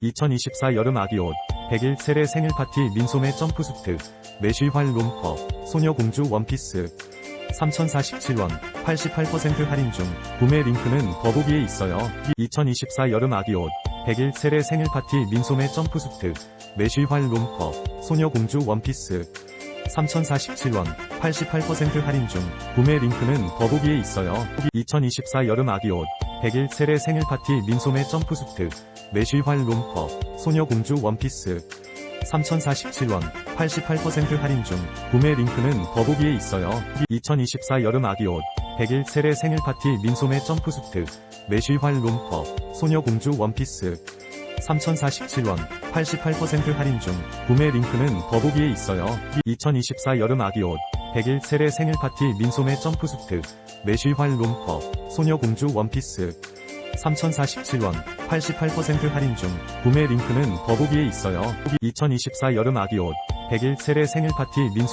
2024 여름 아기 옷 100일 세례 생일 파티 민소매 점프수트 메쉬활 롬퍼 소녀공주 원피스. 3047원 88% 할인 중 구매 링크는 더보기에 있어요. 2024 여름 아기 옷 100일 세례 생일 파티 민소매 점프수트 메쉬활 롬퍼 소녀공주 원피스. 3047원 88% 할인 중 구매 링크는 더보기에 있어요. 2024 여름 아기 옷 100일 세례 생일 파티 민소매 점프수트 메쉬활 롬퍼 소녀공주 원피스. 3047원 88% 할인 중 구매 링크는 더보기에 있어요. 2024 여름 아기 옷 100일 세례 생일 파티 민소매 점프수트 메쉬활 롬퍼 소녀공주 원피스 3047원 88% 할인 중 구매 링크는 더보기에 있어요. 2024 여름 아기 옷 100일 세례 생일 파티 민소매 점프수트 메쉬활 롬퍼 소녀공주 원피스. 3047원 88% 할인 중 구매 링크는 더보기에 있어요. 2024 여름 아기 옷 100일 세례 생일 파티 민소